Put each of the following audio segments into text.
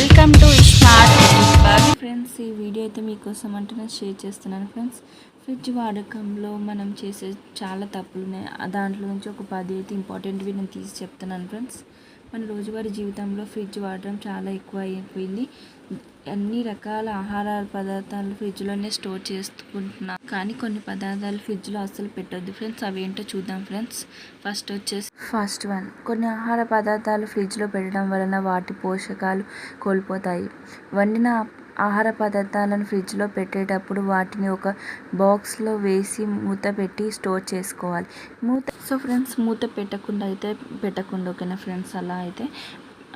Welcome to smart friends ఈ video అయితే మీకోసం అంటే నేను షేర్ చేస్తున్నాను ఫ్రెండ్స్ ఫ్రిడ్జ్ వాడకంలో మనం చేసే చాలా తప్పులు ఉన్నాయి దాంట్లో నుంచి ఒక పది అయితే ఇంపార్టెంట్వి నేను తీసి చెప్తున్నాను ఫ్రెండ్స్ మన రోజువారీ జీవితంలో ఫ్రిడ్జ్ వాడడం చాలా ఎక్కువ అయిపోయింది. అన్ని రకాల ఆహార పదార్థాలు ఫ్రిడ్జ్లోనే స్టోర్ చేసుకుంటున్నాను కానీ కొన్ని పదార్థాలు ఫ్రిడ్జ్లో అస్సలు పెట్టొద్దు. ఫ్రెండ్స్ అవి ఏంటో చూద్దాం ఫ్రెండ్స్. ఫస్ట్ వచ్చేసి ఫస్ట్ వన్. కొన్ని ఆహార పదార్థాలు ఫ్రిడ్జ్లో పెట్టడం వలన వాటి పోషకాలు కోల్పోతాయి. వండిన ఆహార పదార్థాలను ఫ్రిడ్జ్లో పెట్టేటప్పుడు వాటిని ఒక బాక్స్లో వేసి మూత పెట్టి స్టోర్ చేసుకోవాలి. మూత సో ఫ్రెండ్స్ మూత పెట్టకుండా అయితే పెట్టకుండా ఓకేనా ఫ్రెండ్స్? అలా అయితే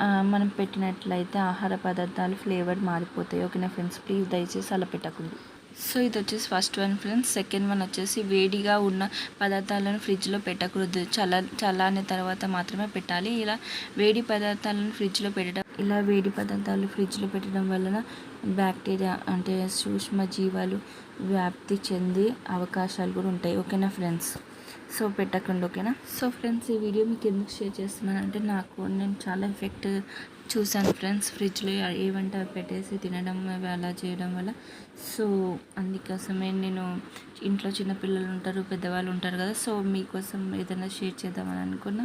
మనం పెట్టినట్లయితే ఆహార పదార్థాలు ఫ్లేవర్ మారిపోతాయి. ఓకేనా ఫ్రెండ్స్? ప్లీజ్ దయచేసి అలా పెట్టకండి. సో ఇది వచ్చేసి first one friends. Second one వచ్చేసి వేడిగా ఉన్న పదార్థాలను ఫ్రిడ్జ్లో పెట్టకూడదు. చల్ల చల్లారిన తర్వాత మాత్రమే పెట్టాలి. ఇలా వేడి పదార్థాలను ఫ్రిడ్జ్లో పెట్టడం ఇలా వేడి పదార్థాలు ఫ్రిడ్జ్లో పెట్టడం వలన బ్యాక్టీరియా అంటే సూక్ష్మ జీవాలు వ్యాప్తి చెంది అవకాశాలు కూడా ఉంటాయి. ఓకేనా ఫ్రెండ్స్? సో పెట్టకండి ఓకేనా? సో ఫ్రెండ్స్ ఈ వీడియో మీకు ఎందుకు షేర్ చేస్తున్నాను అంటే నాకు నేను చాలా ఎఫెక్ట్ చూశాను ఫ్రెండ్స్ ఫ్రిడ్జ్లో ఏవంటే పెట్టేసి తినడం అవి అలా చేయడం వల్ల. సో అందుకోసమే నేను ఇంట్లో చిన్నపిల్లలు ఉంటారు పెద్దవాళ్ళు ఉంటారు కదా సో మీకోసం ఏదైనా షేర్ చేద్దామని అనుకున్నా.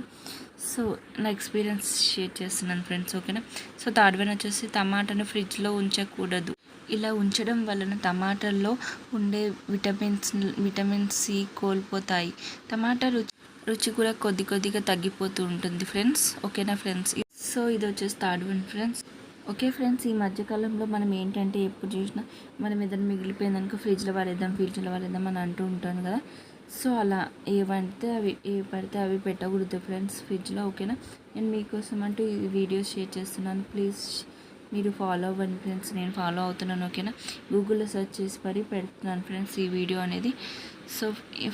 సో నా ఎక్స్పీరియన్స్ షేర్ చేస్తున్నాను ఫ్రెండ్స్ ఓకేనా? సో థర్డ్ వన్ వచ్చేసి టమాటాను ఫ్రిడ్జ్లో ఉంచకూడదు. ఇలా ఉంచడం వలన టమాటాల్లో ఉండే విటమిన్స్ విటమిన్ సి కోల్పోతాయి. టమాటా రుచి రుచి కూడా కొద్ది కొద్దిగా తగ్గిపోతూ ఉంటుంది ఫ్రెండ్స్ ఓకేనా ఫ్రెండ్స్? సో ఇది వచ్చేసి third one friends. Okay friends ఈ మధ్యకాలంలో మనం ఏంటంటే ఎప్పుడు చూసినా మనం ఏదైనా మిగిలిపోయిందనుకో ఫ్రిడ్జ్లో వాడేద్దాం ఫ్రిడ్జ్లో వాడేద్దాం అని అంటూ ఉంటాను కదా. సో అలా ఏవంటే అవి ఏ పడితే అవి పెట్టకూడదు ఫ్రెండ్స్ ఫ్రిడ్జ్లో ఓకేనా? నేను మీకోసం అంటూ ఈ వీడియోస్ షేర్ చేస్తున్నాను. ప్లీజ్ మీరు ఫాలో అవ్వండి ఫ్రెండ్స్. నేను ఫాలో అవుతున్నాను ఓకేనా? గూగుల్లో సెర్చ్ చేసి మరి పెడుతున్నాను ఫ్రెండ్స్ ఈ వీడియో అనేది. సో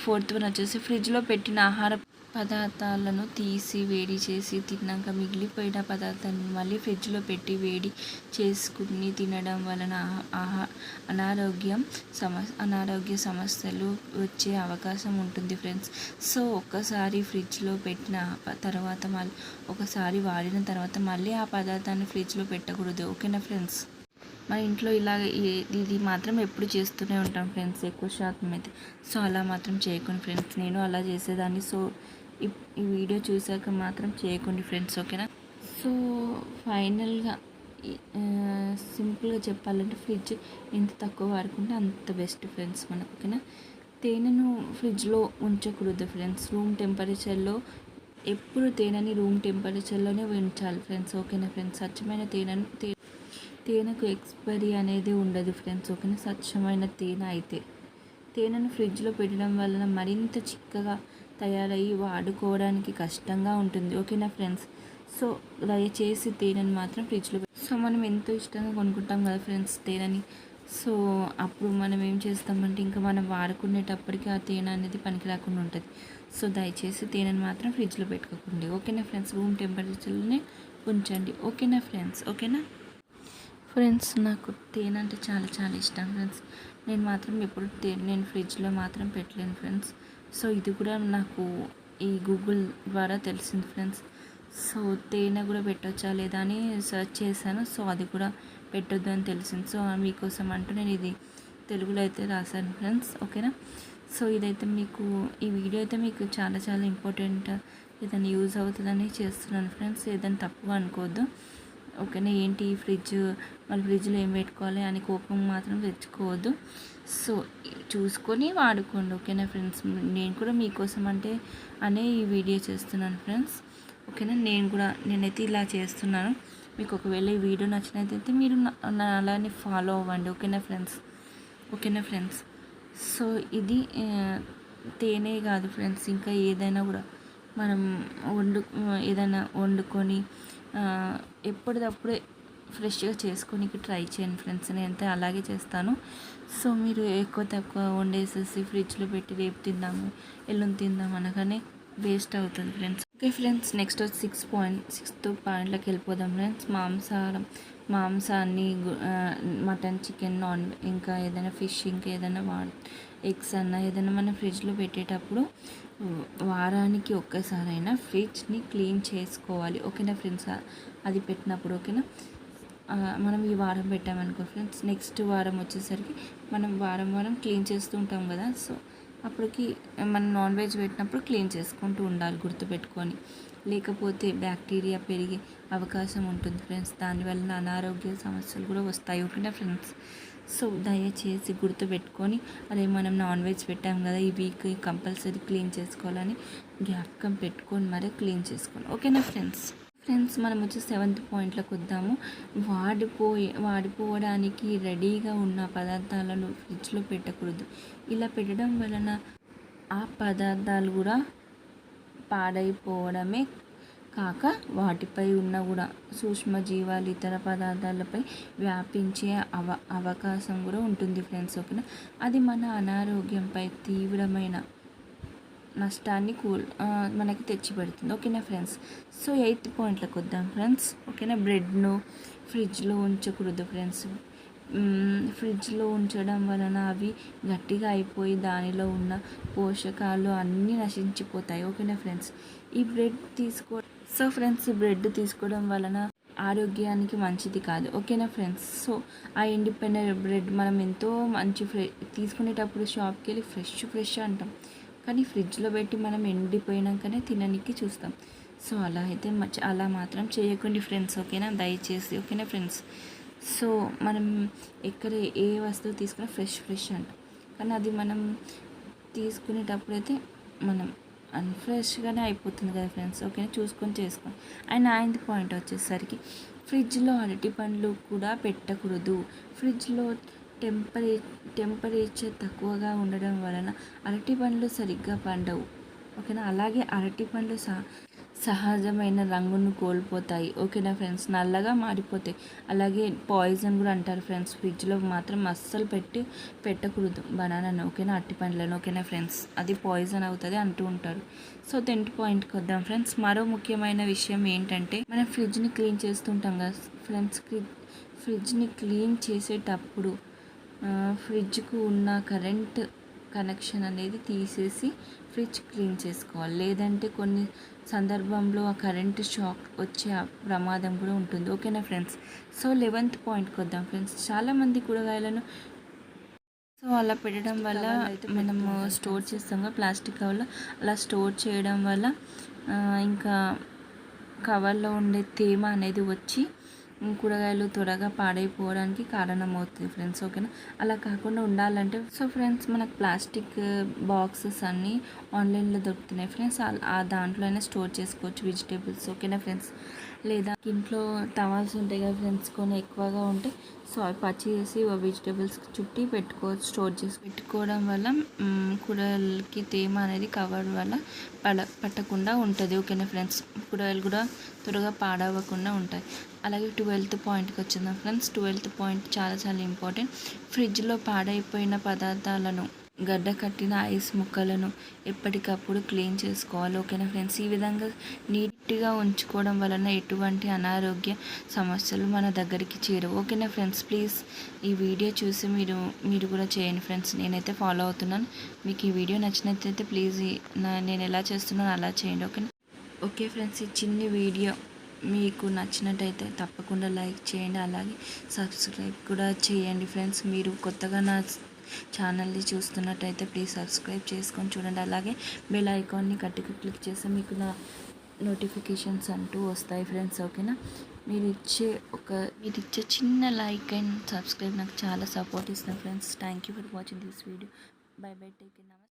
ఫోర్త్ వన్ వచ్చేసి ఫ్రిడ్జ్లో పెట్టిన ఆహార పదార్థాలను తీసి వేడి చేసి తిన్నాక మిగిలిపోయిన పదార్థాన్ని మళ్ళీ ఫ్రిడ్జ్లో పెట్టి వేడి చేసుకుని తినడం వలన ఆహా అనారోగ్యం సమ అనారోగ్య సమస్యలు వచ్చే అవకాశం ఉంటుంది ఫ్రెండ్స్. సో ఒక్కసారి ఫ్రిడ్జ్లో పెట్టిన తర్వాత మళ్ళీ ఒకసారి వాడిన తర్వాత మళ్ళీ ఆ పదార్థాన్ని ఫ్రిడ్జ్లో పెట్టకూడదు. ఓకేనా ఫ్రెండ్స్? మా ఇంట్లో ఇలా ఇది మాత్రం ఎప్పుడు చేస్తూనే ఉంటాం ఫ్రెండ్స్ ఎక్కువ శాతం అయితే. సో అలా మాత్రం చేయకుండా ఫ్రెండ్స్. నేను అలా చేసేదాన్ని. సో ఈ ఈ వీడియో చూసాక మాత్రం చేయకండి ఫ్రెండ్స్ ఓకేనా? సో ఫైనల్గా సింపుల్గా చెప్పాలంటే ఫ్రిడ్జ్ ఎంత తక్కువ వాడుకుంటే అంత బెస్ట్ ఫ్రెండ్స్ మనకు ఓకేనా? తేనెను ఫ్రిడ్జ్లో ఉంచకూడదు ఫ్రెండ్స్ రూమ్ టెంపరేచర్లో ఎప్పుడు తేనెని రూమ్ టెంపరేచర్లోనే ఉంచాలి ఫ్రెండ్స్ ఓకేనా ఫ్రెండ్స్? స్వచ్ఛమైన తేనెను తేనెకు ఎక్స్పైరీ అనేది ఉండదు ఫ్రెండ్స్ ఓకేనా? స్వచ్ఛమైన తేనె అయితే. తేనెను ఫ్రిడ్జ్లో పెట్టడం వలన మరింత చిక్కగా తయారయ్యి వాడుకోవడానికి కష్టంగా ఉంటుంది. ఓకేనా ఫ్రెండ్స్? సో దయచేసి తేనెను మాత్రం ఫ్రిడ్జ్లో సో మనం ఎంతో ఇష్టంగా కొనుక్కుంటాం కదా ఫ్రెండ్స్ తేనెని. సో అప్పుడు మనం ఏం చేస్తామంటే ఇంకా మనం వాడుకునేటప్పటికి ఆ తేనె అనేది పనికి రాకుండా ఉంటుంది. సో దయచేసి తేనెను మాత్రం ఫ్రిడ్జ్లో పెట్టుకోకండి. ఓకేనా ఫ్రెండ్స్? రూమ్ టెంపరేచర్లోనే ఉంచండి. ఓకేనా ఫ్రెండ్స్? ఓకేనా ఫ్రెండ్స్ నాకు తేనె అంటే చాలా చాలా ఇష్టం ఫ్రెండ్స్. నేను మాత్రం ఎప్పుడు తేనె నేను ఫ్రిడ్జ్లో మాత్రం పెట్టలేను ఫ్రెండ్స్. సో ఇది కూడా నాకు ఈ గూగుల్ ద్వారా తెలిసింది ఫ్రెండ్స్. సో తేనె కూడా పెట్టొచ్చా లేదా అని సెర్చ్ చేశాను. సో అది కూడా పెట్టొద్దు అని తెలిసింది. సో మీకోసం అంటూ నేను ఇది తెలుగులో అయితే రాశాను ఫ్రెండ్స్. ఓకేనా? సో ఇదైతే మీకు ఈ వీడియో అయితే మీకు చాలా చాలా ఇంపార్టెంట్ ఏదైనా యూజ్ అవుతుందని చేస్తున్నాను ఫ్రెండ్స్. ఏదైనా తప్పుగా అనుకోవద్దు. ఓకేనా ఏంటి ఈ ఫ్రిడ్జ్? మళ్ళీ ఫ్రిడ్జ్లో ఏం పెట్టుకోవాలి అని కోపం మాత్రం తెచ్చుకోవద్దు. సో చూసుకొని వాడుకోండి ఓకేనా ఫ్రెండ్స్? నేను కూడా మీకోసం అంటే అనే ఈ వీడియో చేస్తున్నాను ఫ్రెండ్స్. ఓకేనా? నేను కూడా నేనైతే ఇలా చేస్తున్నాను. మీకు ఒకవేళ ఈ వీడియో నచ్చినట్లయితే మీరు నా- అలానే ఫాలో అవ్వండి ఓకేనా ఫ్రెండ్స్? ఓకేనా ఫ్రెండ్స్? సో ఇది తేనే కాదు ఫ్రెండ్స్. ఇంకా ఏదైనా కూడా మనం వండు ఏదైనా వండుకొని ఎప్పటిదప్పుడే ఫ్రెష్గా చేసుకోనికి ట్రై చేయండి ఫ్రెండ్స్. నేనైతే అలాగే చేస్తాను. సో మీరు ఎక్కువ తక్కువ వండేసేసి ఫ్రిడ్జ్లో పెట్టి రేపు తిందాము ఎల్లుండి తిందాం అనగానే వేస్ట్ అవుతుంది ఫ్రెండ్స్. ఓకే ఫ్రెండ్స్ నెక్స్ట్ వచ్చి సిక్స్ పాయింట్ సిక్స్త్ పాయింట్లోకి వెళ్ళిపోదాం ఫ్రెండ్స్. మాంసాహారం మాంసాన్ని మటన్ చికెన్ నాన్ ఇంకా ఏదైనా ఫిష్ ఇంకా ఏదైనా వా ఎగ్స్ అన్న ఏదైనా మనం ఫ్రిడ్జ్లో పెట్టేటప్పుడు వారానికి ఒక్కసారైనా ఫ్రిడ్జ్ని క్లీన్ చేసుకోవాలి. ఓకేనా ఫ్రెండ్స్? అది పెట్టినప్పుడు ఓకేనా? మనం ఈ వారం పెట్టామనుకో ఫ్రెండ్స్ నెక్స్ట్ వారం వచ్చేసరికి మనం వారం వారం క్లీన్ చేస్తూ ఉంటాం కదా సో అప్పటికి మనం నాన్ వెజ్ పెట్టినప్పుడు క్లీన్ చేసుకుంటూ ఉండాలి గుర్తుపెట్టుకొని. లేకపోతే బ్యాక్టీరియా పెరిగే అవకాశం ఉంటుంది ఫ్రెండ్స్. దానివల్ల అనారోగ్య సమస్యలు కూడా వస్తాయి ఓకేనా ఫ్రెండ్స్? సో దయచేసి గుర్తుపెట్టుకొని అదే మనం నాన్ వెజ్ పెట్టాం కదా ఈ వీక్ కంపల్సరీ క్లీన్ చేసుకోవాలని జ్ఞాపకం పెట్టుకొని మరీ క్లీన్ చేసుకోవాలి. ఓకేనా ఫ్రెండ్స్? ఫ్రెండ్స్ మనం వచ్చి సెవెంత్ పాయింట్లోకి వద్దాము వాడిపోయి వాడిపోవడానికి రెడీగా ఉన్న పదార్థాలను ఫ్రిడ్జ్లో పెట్టకూడదు. ఇలా పెట్టడం వలన ఆ పదార్థాలు కూడా పాడైపోవడమే కాక వాటిపై ఉన్న కూడా సూక్ష్మజీవాలు ఇతర పదార్థాలపై వ్యాపించే అవ అవకాశం కూడా ఉంటుంది ఫ్రెండ్స్ ఓకేనా? అది మన అనారోగ్యంపై తీవ్రమైన నష్టాన్ని కూల్ మనకి తెచ్చిపెడుతుంది. ఓకేనా ఫ్రెండ్స్? సో ఎయిత్ పాయింట్లకు వద్దాం ఫ్రెండ్స్. ఓకేనా? బ్రెడ్ను ఫ్రిడ్జ్లో ఉంచకూడదు ఫ్రెండ్స్. ఫ్రిడ్జ్లో ఉంచడం వలన అవి గట్టిగా అయిపోయి దానిలో ఉన్న పోషకాలు అన్నీ నశించిపోతాయి. ఓకేనా ఫ్రెండ్స్? ఈ బ్రెడ్ తీసుకో సో ఫ్రెండ్స్ ఈ బ్రెడ్ తీసుకోవడం వలన ఆరోగ్యానికి మంచిది కాదు. ఓకేనా ఫ్రెండ్స్? సో ఆ ఎండిపోయిన బ్రెడ్ మనం ఎంతో మంచి ఫ్రె తీసుకునేటప్పుడు షాప్కి వెళ్ళి ఫ్రెష్ ఫ్రెష్ అంటాం. కానీ ఫ్రిడ్జ్లో పెట్టి మనం ఎండిపోయినాకనే తిననికి చూస్తాం. సో అలా అయితే అలా మాత్రం చేయకండి ఫ్రెండ్స్ ఓకేనా? దయచేసి ఓకేనా ఫ్రెండ్స్? సో మనం ఎక్కడ ఏ వస్తువు తీసుకున్నా ఫ్రెష్ ఫ్రెష్ అంట. కానీ అది మనం తీసుకునేటప్పుడు అయితే మనం అన్ఫ్రెష్గానే అయిపోతుంది కదా ఫ్రెండ్స్ ఓకేనా? చూసుకొని చేసుకోండి అండ్ నైన్త్ పాయింట్ వచ్చేసరికి ఫ్రిడ్జ్లో అరటి పండ్లు కూడా పెట్టకూడదు. ఫ్రిడ్జ్లో టెంపరే టెంపరేచర్ తక్కువగా ఉండడం వలన అరటి పండ్లు సరిగ్గా పండవు. ఓకేనా? అలాగే అరటి పండ్లు సహ సహజమైన రంగును కోల్పోతాయి. ఓకేనా ఫ్రెండ్స్? నల్లగా మారిపోతాయి. అలాగే పాయిజన్ కూడా అంటారు ఫ్రెండ్స్. ఫ్రిడ్జ్లో మాత్రం అస్సలు పెట్టి పెట్టకూడదు బనానాను. ఓకేనా? అట్టి పండ్లను. ఓకేనా ఫ్రెండ్స్? అది పాయిజన్ అవుతుంది అంటూ ఉంటారు. సో టెన్త్ పాయింట్కి వద్దాం ఫ్రెండ్స్. మరో ముఖ్యమైన విషయం ఏంటంటే మనం ఫ్రిడ్జ్ని క్లీన్ చేస్తుంటాం కదా ఫ్రెండ్స్. ఫ్రిడ్జ్ని క్లీన్ చేసేటప్పుడు ఫ్రిడ్జ్కు ఉన్న కరెంట్ కనెక్షన్ అనేది తీసేసి ఫ్రిడ్జ్ క్లీన్ చేసుకోవాలి. లేదంటే కొన్ని సందర్భంలో ఆ కరెంట్ షాక్ వచ్చే ప్రమాదం కూడా ఉంటుంది. ఓకేనా ఫ్రెండ్స్? సో లెవెంత్ పాయింట్కి వద్దాం ఫ్రెండ్స్. చాలామంది కూరగాయలను సో అలా పెట్టడం వల్ల మనము స్టోర్ చేస్తాం కదా ప్లాస్టిక్ కవర్లో. అలా స్టోర్ చేయడం వల్ల ఇంకా కవర్లో ఉండే తేమ అనేది వచ్చి కూరగాయలు త్వరగా పాడైపోవడానికి కారణమవుతుంది ఫ్రెండ్స్ ఓకేనా అలా కాకుండా ఉండాలంటే సో ఫ్రెండ్స్ మనకు ప్లాస్టిక్ బాక్సెస్ uh, అన్నీ ఆన్లైన్లో దొరుకుతున్నాయి. ఫ్రెండ్స్ ఆ దాంట్లోనే స్టోర్ చేసుకోవచ్చు వెజిటేబుల్స్ ఓకేనా ఫ్రెండ్స్ లేదా ఇంట్లో టవాల్స్ ఉంటాయి కదా ఫ్రెండ్స్ కొన్ని ఎక్కువగా ఉంటే సో అవి పచ్చి చేసి వెజిటేబుల్స్ చుట్టి పెట్టుకోవచ్చు స్టోర్ చేసి పెట్టుకోవడం వల్ల కూరలకి కూరగాయలకి తేమ అనేది కవర్ వల్ల పడ పట్టకుండా ఉంటుంది. ఓకేనా ఫ్రెండ్స్ కూరగాయలు కూడా త్వరగా పాడవకుండా ఉంటాయి. అలాగే ట్వెల్త్ పాయింట్కి వచ్చిందా ఫ్రెండ్స్ ట్వెల్త్ పాయింట్ చాలా చాలా ఇంపార్టెంట్ ఫ్రిడ్జ్లో పాడైపోయిన పదార్థాలను గడ్డ కట్టిన ఐస్ ముక్కలను ఎప్పటికప్పుడు క్లీన్ చేసుకోవాలి ఓకేనా ఫ్రెండ్స్? ఈ విధంగా నీట్గా ఉంచుకోవడం వలన ఎటువంటి అనారోగ్య సమస్యలు మన దగ్గరికి చేరవు. ఓకేనా ఫ్రెండ్స్? ప్లీజ్ ఈ వీడియో చూసి మీరు మీరు కూడా చేయండి ఫ్రెండ్స్. నేనైతే ఫాలో అవుతున్నాను. మీకు ఈ వీడియో నచ్చినట్లయితే ప్లీజ్ ఈ- నా- నేను ఎలా చేస్తున్నాను అలా చేయండి ఓకేనా? ఓకే ఫ్రెండ్స్ ఈ చిన్న వీడియో మీకు నచ్చినట్టయితే తప్పకుండా లైక్ చేయండి. అలాగే సబ్స్క్రైబ్ కూడా చేయండి ఫ్రెండ్స్. మీరు కొత్తగా నా ఛానల్ని చూస్తున్నట్టయితే ప్లీజ్ సబ్స్క్రైబ్ చేసుకొని చూడండి. అలాగే బెల్ ఐకాన్ని గట్టిగా క్లిక్ చేస్తే మీకు నా నోటిఫికేషన్స్ అంటూ వస్తాయి ఫ్రెండ్స్ ఓకేనా మీరు ఇచ్చే ఒక మీరు ఇచ్చే చిన్న లైక్ అండ్ సబ్స్క్రైబ్ నాకు చాలా సపోర్ట్ ఇస్తుంది friends thank you for watching this video bye bye take నమస్తే